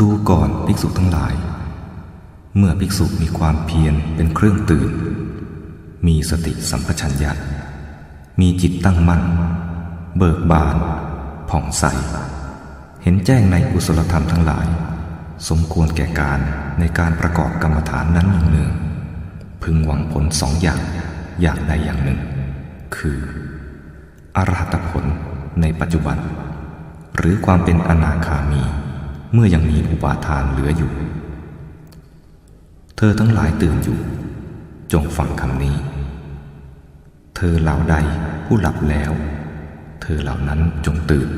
ดูก่อนภิกษุทั้งหลาย เมื่อภิกษุมีความเพียรเป็นเครื่องตื่น มีสติสัมปชัญญะ มีจิตตั้งมั่น เบิกบาน ผ่องใส เห็นแจ้งในกุศลธรรมทั้งหลาย สมควรแก่การในการประกอบกรรมฐานนั้นหนึ่งพึงหวังผลสองอย่างอย่างใดอย่างหนึ่ง คืออรหัตผลในปัจจุบัน หรือความเป็นอนาคามี เมื่อยังมีอุปาทานเหลืออยู่ เธอทั้งหลายตื่นอยู่ จงฟังคำนี้ เธอเหล่าใดผู้หลับแล้ว เธอเหล่านั้นจงตื่น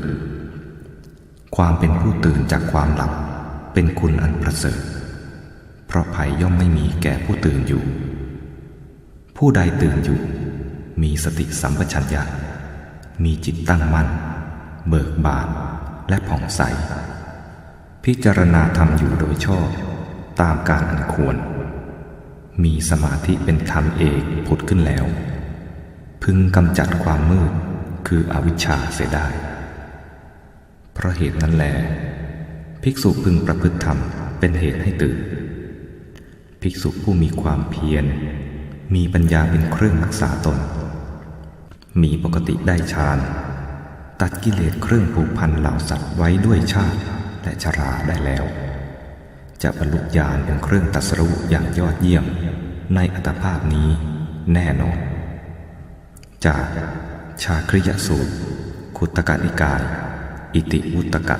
ความเป็นผู้ตื่นจากความหลับเป็นคุณอันประเสริฐ เพราะภัยย่อมไม่มีแก่ผู้ตื่นอยู่ ผู้ใดตื่นอยู่ มีสติสัมปชัญญะมีจิตตั้งมั่น เบิกบานและผ่องใส พิจารณาธรรมอยู่โดยชอบ ตามการอันควร มีสมาธิเป็นธรรมเอกผุดขึ้นแล้ว พึงกำจัดความมืดคืออวิชชาเสียได้ เพราะเหตุนั้นแล ภิกษุพึงประพฤติธรรมเป็นเหตุให้ตื่น ภิกษุผู้มีความเพียร มีปัญญาเป็นเครื่องรักษาตน มีปกติได้ฌาน ตัดกิเลสเครื่องผูกพันเหล่าสัตว์ไว้ด้วยชาติ และชราได้แล้ว จะบรรลุญาณเป็นเครื่องตัสรู้อย่างยอดเยี่ยม ในอัตภาพนี้แน่นอน จากชาคริยสูตรคุตกะนิกาย อิติวุตกะ